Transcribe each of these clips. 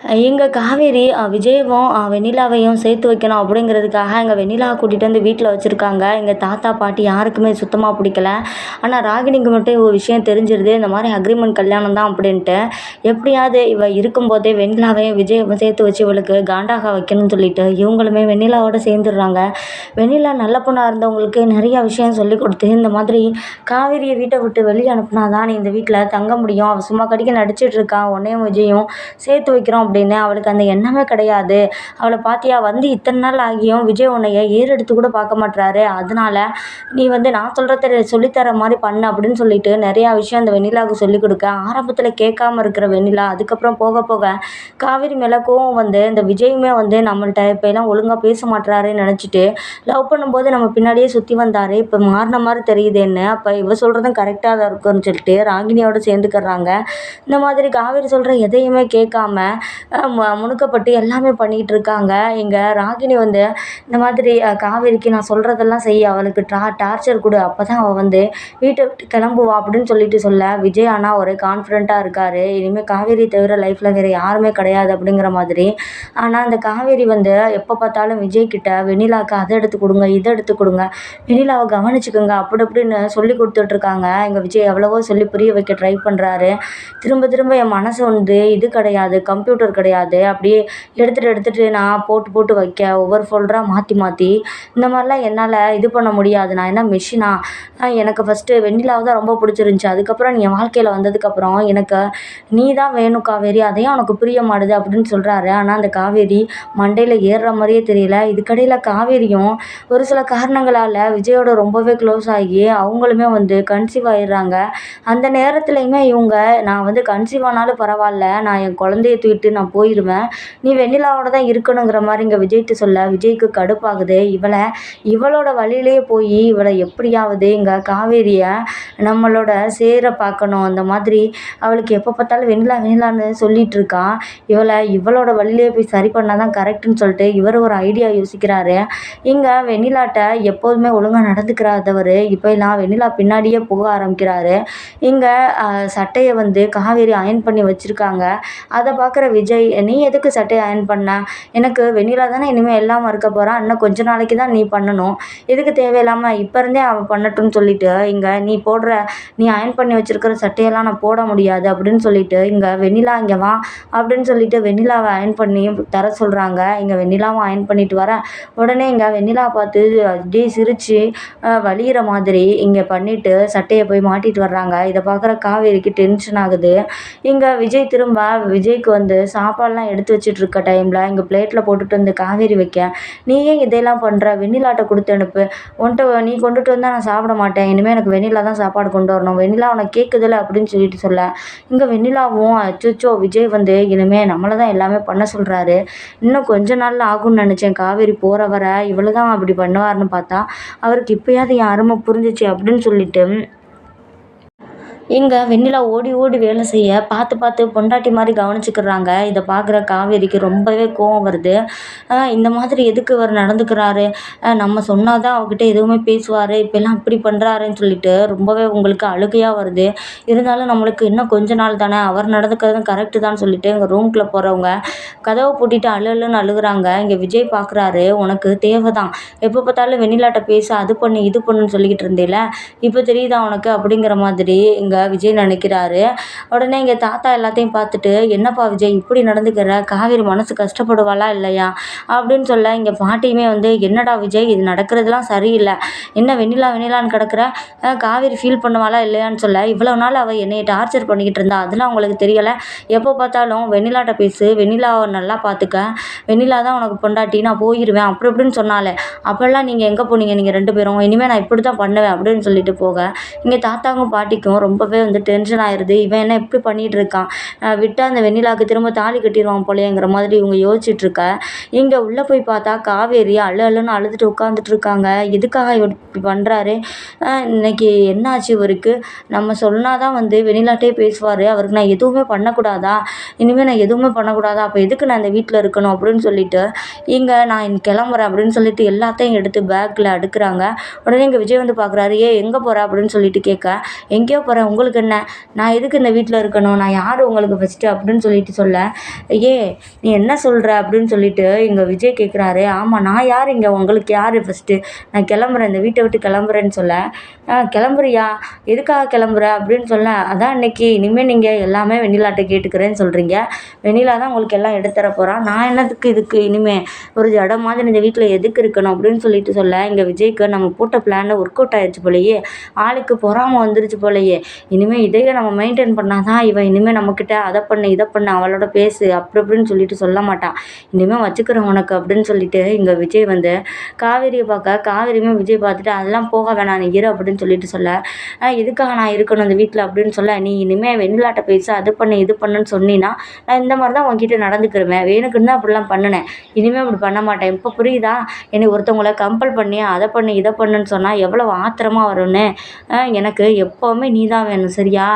எங்கள் காவேரி விஜயவும் வெண்ணிலாவையும் சேர்த்து வைக்கணும் அப்படிங்கிறதுக்காக எங்கள் வெண்ணிலாவை கூட்டிகிட்டு வந்து வீட்டில் வச்சுருக்காங்க. எங்கள் தாத்தா பாட்டி யாருக்குமே சுத்தமாக பிடிக்கல. ஆனால் ராகினிக்கு மட்டும் ஒரு விஷயம் தெரிஞ்சிருது. இந்த மாதிரி அக்ரிமெண்ட் கல்யாணம் தான் அப்படின்ட்டு. எப்படியாவது இவ இருக்கும்போதே வெண்ணிலாவையும் விஜயவும் சேர்த்து வச்சு இவளுக்கு காண்டாக வைக்கணும்னு சொல்லிட்டு இவங்களுமே வெண்ணிலாவோட சேர்ந்துடுறாங்க. வெண்ணிலா நல்ல பொண்ணாக இருந்தவங்களுக்கு நிறையா விஷயம் சொல்லி கொடுத்து இந்த மாதிரி காவேரியை வீட்டை விட்டு வெளியே அனுப்புனா தான் நீ இந்த வீட்டில் தங்க முடியும். அவள் சும்மா கடிக்க நடிச்சிட்டு உன்னையும் விஜயும் சேர்த்து வைக்கிறோம் அப்படின்னு அவளுக்கு அந்த எண்ணமே கிடையாது. அவளை பார்த்தியா வந்து இத்தனை நாள் ஆகியும் விஜய் உன்னைய ஏறெடுத்து கூட பார்க்க மாட்டுறாரு அதனால நீ வந்து நான் சொல்கிறத சொல்லித்தர மாதிரி பண்ணு அப்படின்னு சொல்லிட்டு நிறையா விஷயம் அந்த வெண்ணிலாவுக்கு சொல்லிக் கொடுக்க. ஆரம்பத்தில் கேட்காம இருக்கிற வெண்ணிலா அதுக்கப்புறம் போக போக காவேரி மேலே கோவம் வந்து இந்த விஜயுமே வந்து நம்மள்ட்ட இப்போ எல்லாம் ஒழுங்காக பேச மாட்றாருன்னு நினச்சிட்டு லவ் பண்ணும்போது நம்ம பின்னாடியே சுற்றி வந்தார். இப்போ மாறின மாதிரி தெரியுதுன்னு அப்போ இவ சொல்கிறதும் கரெக்டாக தான் இருக்குன்னு சொல்லிட்டு ராகினியோட சேர்ந்துக்கிறாங்க. இந்த மாதிரி காவேரி சொல்கிற எதையுமே கேட்காம முணுக்கப்பட்டு எல்லாமே பண்ணிகிட்டு இருக்காங்க எங்கள் ராகினி வந்து இந்த மாதிரி காவேரிக்கு நான் சொல்கிறதெல்லாம் செய் அவளுக்கு டா டார்ச்சர் கொடு அப்போ தான் அவள் வந்து வீட்டை விட்டு கிளம்புவா அப்படின்னு சொல்லிட்டு சொல்ல விஜய் ஆனால் ஒரே கான்ஃபிடெண்ட்டாக இருக்கார். இனிமேல் காவேரி தவிர லைஃப்பில் வேறு யாருமே கிடையாது அப்படிங்கிற மாதிரி. ஆனால் அந்த காவேரி வந்து எப்போ பார்த்தாலும் விஜய் கிட்ட வெண்ணிலாவுக்கு அதை எடுத்து கொடுங்க இதை எடுத்து கொடுங்க. வெண்ணிலாவை கவனிச்சுக்கோங்க அப்படி அப்படின்னு சொல்லி கொடுத்துட்ருக்காங்க. எங்கள் விஜய் எவ்வளவோ சொல்லி புரிய வைக்க ட்ரை பண்ணுறாரு திரும்ப திரும்ப என் மனசு வந்து இது கிடையாது. கம்ப்யூட்டர் கிடையாது. அப்படியே எடுத்துகிட்டு எடுத்துகிட்டு நான் போட்டு போட்டு வைக்க ஒவ்வொரு ஃபோல்டராக மாற்றி மாற்றி இந்த மாதிரிலாம் என்னால் இது பண்ண முடியாது. நான் என்ன மெஷினா எனக்கு ஃபஸ்ட்டு வெண்ணிலாவை தான் ரொம்ப பிடிச்சிருந்துச்சி. அதுக்கப்புறம் நீ என் வாழ்க்கையில் வந்ததுக்கப்புறம் எனக்கு நீ தான் வேணும் காவேரி. அதையும் உனக்கு புரிய மாட்டுது அப்படின்னு சொல்கிறாரு ஆனால் அந்த காவேரி மண்டையில் ஏறுற மாதிரியே தெரியல. இதுக்கடையில் காவேரியும் ஒரு சில காரணங்களால் விஜயோட ரொம்பவே க்ளோஸ் ஆகி அவங்களுமே வந்து கன்சீவ் ஆயிடுறாங்க. அந்த நேரத்துலையுமே இவங்க நான் வந்து கன்சீவ் ஆனாலும் பரவாயில்ல. நான் என் குழந்தைய தூக்கிட்டு நான் போயிடுவேன் நீ வெண்ணிலாவோட தான் இருக்கணுங்கிற மாதிரி இங்கே விஜய்கிட்ட சொல்ல. விஜய்க்கு கடுப்பாகுது. இவளை இவளோட வழியிலேயே போய் இவளை எப்படியாவது இங்கே காவேரியை நம்மளோட சேர பார்க்கணும். அந்த மாதிரி அவளுக்கு எப்போ பார்த்தாலும் வெண்ணிலா வெண்ணிலான்னு சொல்லிட்டு இருக்கா. இவளை இவளோட வழியிலேயே போய் சரி பண்ணால் தான் கரெக்டுன்னு சொல்லிட்டு இவர் ஒரு ஐடியா யோசிக்கிறாரு. இங்கே வெண்ணிலாட்ட எப்போதுமே ஒழுங்காக நடந்துக்கிறாதவர். இப்போ எல்லாம் வெண்ணிலா பின்னாடியே போக ஆரம்பிக்கிறாரு. இங்கே சட்டையை வந்து காவேரி அயன் பண்ணி வச்சுருக்காங்க. அதை பார்க்குற விஜய் நீ எதுக்கு சட்டையை அயன் பண்ண? எனக்கு வெண்ணிலா தானே இனிமேல் எல்லாம் இருக்க போகிறா இன்னும் கொஞ்ச நாளைக்கு தான் நீ பண்ணணும். எதுக்கு தேவையில்லாமல் இப்போ இருந்தே அவள் பண்ணட்டும்னு சொல்லிட்டு இங்கே நீ போடுற நீ அயன் பண்ணி வச்சுருக்கிற சட்டையெல்லாம் நான் போட முடியாது அப்படின்னு சொல்லிட்டு இங்கே வெண்ணிலா இங்கே வா அப்படின்னு சொல்லிட்டு வெண்ணிலாவை அயன் பண்ணி தர சொல்கிறாங்க இங்கே வெண்ணிலாவும் அயன் பண்ணிட்டு வர. உடனே இங்கே வெண்ணிலா பார்த்து அப்படியே சிரித்து வலிகிற மாதிரி இங்கே பண்ணிவிட்டு சட்டையை போய் மாட்டிட்டு வர்றாங்க. இதை பார்க்குற காவேரிக்கு டென்ஷன் ஆகுது. இங்கே விஜய் திரும்ப விஜய்க்கு வந்து சாப்பாடுலாம் எடுத்து வச்சுட்டு இருக்க டைமில் இங்கே பிளேட்டில் போட்டுட்டு வந்து காவேரி வைக்க. நீ ஏன் இதையெல்லாம் பண்ணுற வெண்ணிலாட்ட கொடுத்து அனுப்பு. உன்ட்ட நீ கொண்டுட்டு வந்தால் நான் சாப்பிட மாட்டேன். இனிமேல் எனக்கு வெண்ணிலா தான் சாப்பாடு கொண்டு வரணும். வெண்ணிலா உனக்கு கேட்குதுல அப்படின்னு சொல்லிட்டு சொல்ல. இங்கே வெண்ணிலாவும் அச்சோ விஜய் வந்து இனிமேல் நம்மளை தான் எல்லாமே பண்ண சொல்கிறாரு இன்னும் கொஞ்ச நாளில் ஆகும்னு நினச்சேன். காவேரி போகிற வர இவ்வளோ தான் அப்படி பண்ணுவார்னு பார்த்தா அவருக்கு இப்போயாவது என் அருமை புரிஞ்சிச்சு அப்படின்னு சொல்லிட்டு இங்கே வெண்ணிலா ஓடி ஓடி வேலை செய்ய பார்த்து பார்த்து பொண்டாட்டி மாதிரி கவனிச்சுக்கிறாங்க. இதை பார்க்குற காவேரிக்கு ரொம்பவே கோவம் வருது. இந்த மாதிரி எதுக்கு இவர் நடந்துக்கிறாரு? நம்ம சொன்னால் தான் அவர்கிட்ட எதுவுமே பேசுவார். இப்போல்லாம் இப்படி பண்ணுறாருன்னு சொல்லிட்டு ரொம்பவே உங்களுக்கு அழுகையாக வருது. இருந்தாலும் நம்மளுக்கு இன்னும் கொஞ்ச நாள் தானே அவர் நடந்துக்கிறதும் கரெக்டு தான் சொல்லிட்டு இங்கே ரூம்குள்ளே போகிறவங்க கதவை பூட்டிட்டு அழு அழுன்னு அழுகுறாங்க. இங்கே விஜய் பார்க்குறாரு உனக்கு தேவை தான் எப்போ பார்த்தாலும் வெண்ணிலாட்ட பேச அது பண்ணு இது பண்ணுன்னு சொல்லிக்கிட்டு இருந்தேல. இப்போ தெரியுதா உனக்கு அப்படிங்கிற மாதிரி இங்கே விஜய் நினைக்கிறாரு. உடனே இங்கே தாத்தா எல்லாத்தையும் பார்த்துட்டு என்னப்பா விஜய் இப்படி நடந்துக்கிற? காவேரி மனசு கஷ்டப்படுவாளா இல்லையா? அப்படின்னு சொல்ல இங்கே பாட்டியுமே வந்து என்னடா விஜய் இது நடக்கிறதுலாம் சரியில்லை. என்ன வெண்ணிலா வெண்ணிலான்னு கிடக்குற? காவேரி ஃபீல் பண்ணுவாளா இல்லையான்னு சொல்ல இவ்வளோ நாள் அவள் என்னை டார்ச்சர் பண்ணிக்கிட்டு இருந்தா அதெல்லாம் உங்களுக்கு தெரியலை. எப்போ பார்த்தாலும் வெண்ணிலாட்ட பேசு வெண்ணிலாவை நல்லா பார்த்துக்க வெண்ணிலா தான் உனக்கு பொண்டாட்டி நான் போயிடுவேன் அப்படி இப்படின்னு சொன்னாலே அப்போல்லாம் நீங்கள் எங்கே போனீங்க? நீங்கள் ரெண்டு பேரும். இனிமேல் நான் இப்படி தான் பண்ணுவேன் அப்படின்னு சொல்லிட்டு போக. இங்கே தாத்தாவும் பாட்டிக்கும் ரொம்ப ரொம்பவே வந்து டென்ஷன் ஆயிடுது இவன் என்ன இப்படி பண்ணிகிட்டு இருக்கான் விட்டால் அந்த வெண்ணிலாவுக்கு திரும்ப தாலி கட்டிடுவான் போலேங்கிற மாதிரி இவங்க யோசிச்சுட்ருக்க. இங்கே உள்ளே போய் பார்த்தா காவேரி அழு அழுன்னு அழுதுட்டு உட்காந்துட்டு இருக்காங்க எதுக்காக இவர் இப்படி பண்ணுறாரு இன்னைக்கு என்னாச்சு இவருக்கு? நம்ம சொன்னால் தான் வந்து வெண்ணிலாட்டே பேசுவார். அவருக்கு நான் எதுவுமே பண்ணக்கூடாதா? இனிமேல் நான் எதுவுமே பண்ணக்கூடாதா? அப்போ எதுக்கு நான் இந்த வீட்டில் இருக்கணும் அப்படின்னு சொல்லிட்டு இங்கே நான் கிளம்புறேன் அப்படின்னு சொல்லிட்டு எல்லாத்தையும் எடுத்து பேக்கில் அடுக்கிறாங்க. உடனே இங்கே விஜய் வந்து பார்க்குறாரு ஏ எங்கே போகிற அப்படின்னு சொல்லிட்டு கேட்க எங்கேயோ போகிறேன் உங்களுக்கு என்ன? நான் எதுக்கு இந்த வீட்டில் இருக்கணும்? நான் யார் உங்களுக்கு ஃபஸ்ட்டு அப்படின்னு சொல்லிட்டு சொல்ல. ஏ நீ என்ன சொல்கிற அப்படின்னு சொல்லிட்டு இங்கே விஜய் கேட்குறாரு ஆமாம் நான் யார் இங்கே? உங்களுக்கு யார் ஃபஸ்ட்டு நான் கிளம்புறேன். இந்த வீட்டை விட்டு கிளம்புறேன்னு சொல்ல. கிளம்புறியா? எதுக்காக கிளம்புற அப்படின்னு சொல்ல. அதான் இன்னைக்கு. இனிமேல் நீங்கள் எல்லாமே வெண்ணிலாட்ட கேட்டுக்கிறேன்னு சொல்கிறீங்க வெண்ணிலா தான் உங்களுக்கு எல்லாம் எடுத்துற போகிறான் நான் என்னத்துக்கு இதுக்கு இனிமேல் ஒரு இடம் மாதிரி இந்த வீட்டில் எதுக்கு இருக்கணும் அப்படின்னு சொல்லிட்டு சொல்ல. இங்கே விஜய்க்கு நம்ம போட்ட பிளானில் ஒர்க் அவுட் ஆயிடுச்சு போலயே. ஆளுக்கு பொறாமல் வந்துருச்சு போலயே. இனிமேல் இதையே நம்ம மெயின்டைன் பண்ணால் தான் இவன் இனிமேல் நம்மக்கிட்ட அதை பண்ணு இதை பண்ணு அவளோட பேசு அப்படி இப்படின்னு சொல்லிட்டு சொல்ல மாட்டான். இனிமேல் வச்சுக்கிறேன் உனக்கு அப்படின்னு சொல்லிட்டு இங்கே விஜய் வந்து காவேரியை பார்க்க காவேரியுமே விஜய் பார்த்துட்டு அதெல்லாம் போக வேணாம் நீ இரு அப்படின்னு சொல்லிட்டு சொல்ல. எதுக்காக நான் இருக்கணும் இந்த வீட்டில் அப்படின்னு சொல்ல. நீ இனிமேல் வெண்ணிலாட்ட பேசு அது பண்ணு இது பண்ணுன்னு சொன்னின்னா நான் இந்த மாதிரி தான் உங்ககிட்ட நடந்துக்கிருவேன். வேணுக்குன்னு தான் அப்படிலாம் பண்ணினேன். இனிமேல் அப்படி பண்ண மாட்டேன். இப்போ புரியுதா? என்னை ஒருத்தவங்கள கம்பல் பண்ணி அதை பண்ணு இதை பண்ணுன்னு சொன்னால் எவ்வளோ ஆத்திரமாக வரும்னு. எனக்கு எப்போவுமே நீ தான் வேணும் சரியா?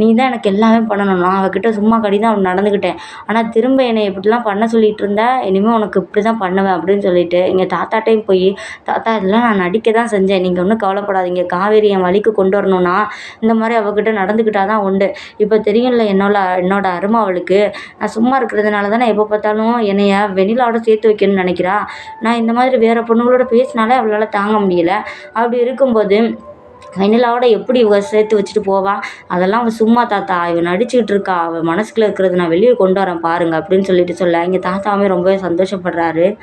நீ தான் எனக்கு எல்லாமே பண்ணணும். நான் அவகிட்ட சும்மா கடி தான் நடந்துக்கிட்டேன் ஆனால் திரும்ப என்னை இப்படிலாம் பண்ண சொல்லிகிட்டு இருந்தா இனிமேல் உனக்கு இப்படி தான் பண்ணுவேன் அப்படின்னு சொல்லிட்டு எங்கள் தாத்தாட்டையும் போய் தாத்தா இதெல்லாம் நான் நடிக்க தான் செஞ்சேன். நீங்கள் ஒன்றும் கவலைப்படாதீங்க. காவேரி என் வழிக்கு கொண்டு வரணும்னா இந்த மாதிரி அவகிட்ட நடந்துக்கிட்டால் தான் உண்டு. இப்போ தெரியும்ல என்னோட என்னோட அருமை அவளுக்கு. நான் சும்மா இருக்கிறதுனால தானே எப்போ பார்த்தாலும் என்னைய வெண்ணிலாவோட சேர்த்து வைக்கணும்னு நினைக்கிறா. நான் இந்த மாதிரி வேறு பொண்ணுங்களோட பேசினாலே அவளால் தாங்க முடியல. அப்படி இருக்கும்போது வெண்ணிலாவோட எப்படி இவ சேர்த்து வச்சுட்டு போவா? அதெல்லாம் அவள் சும்மா தாத்தா இவன் நடிச்சுக்கிட்டு இருக்கா. அவள் மனசுக்குள்ளே இருக்கிறத நான் வெளியே கொண்டு வரேன் பாருங்க அப்படின்னு சொல்லிட்டு சொல்ல. எங்கள் தாத்தாவுமே ரொம்பவே சந்தோஷப்படுறாரு.